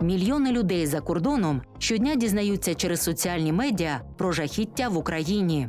Мільйони людей за кордоном щодня дізнаються через соціальні медіа про жахіття в Україні.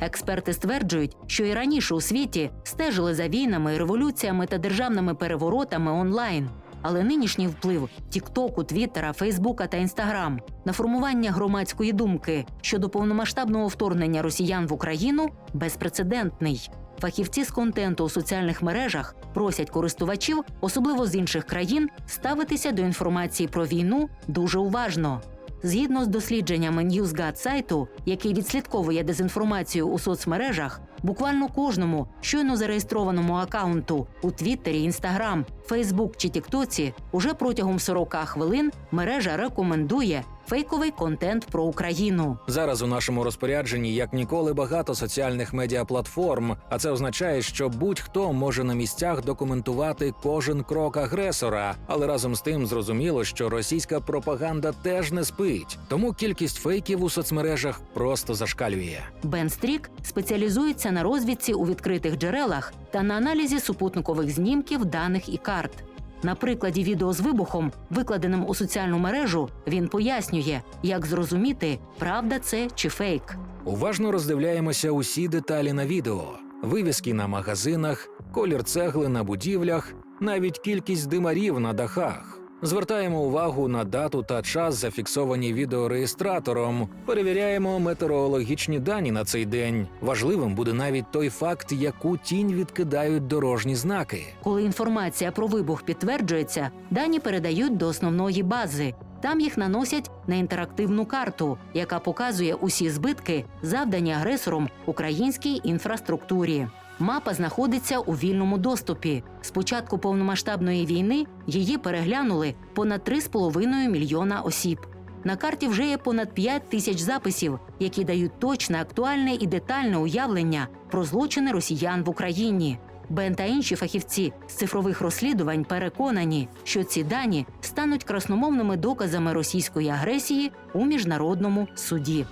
Експерти стверджують, що і раніше у світі стежили за війнами, революціями та державними переворотами онлайн. Але нинішній вплив Тіктоку, Твіттера, Фейсбука та Інстаграм на формування громадської думки щодо повномасштабного вторгнення росіян в Україну безпрецедентний. Фахівці з контенту у соціальних мережах просять користувачів, особливо з інших країн, ставитися до інформації про війну дуже уважно. Згідно з дослідженнями NewsGuard сайту, який відслідковує дезінформацію у соцмережах, буквально кожному щойно зареєстрованому акаунту у Твіттері, Інстаграм, Фейсбук чи Тіктоці уже протягом 40 хвилин мережа рекомендує фейковий контент про Україну. Зараз у нашому розпорядженні як ніколи багато соціальних медіаплатформ, а це означає, що будь-хто може на місцях документувати кожен крок агресора. Але разом з тим зрозуміло, що російська пропаганда теж не спить, тому кількість фейків у соцмережах просто зашкалює. Бен Стрік спеціалізується на розвідці у відкритих джерелах та на аналізі супутникових знімків, даних і карт. На прикладі відео з вибухом, викладеним у соціальну мережу, він пояснює, як зрозуміти, правда це чи фейк. Уважно роздивляємося усі деталі на відео: вивіски на магазинах, колір цегли на будівлях, навіть кількість димарів на дахах. Звертаємо увагу на дату та час, зафіксовані відеореєстратором. Перевіряємо метеорологічні дані на цей день. Важливим буде навіть той факт, яку тінь відкидають дорожні знаки. Коли інформація про вибух підтверджується, дані передають до основної бази. Там їх наносять на інтерактивну карту, яка показує усі збитки, завдані агресором українській інфраструктурі. Мапа знаходиться у вільному доступі. З початку повномасштабної війни її переглянули понад 3,5 мільйона осіб. На карті вже є понад 5 тисяч записів, які дають точне, актуальне і детальне уявлення про злочини росіян в Україні. Бен та інші фахівці з цифрових розслідувань переконані, що ці дані стануть красномовними доказами російської агресії у міжнародному суді.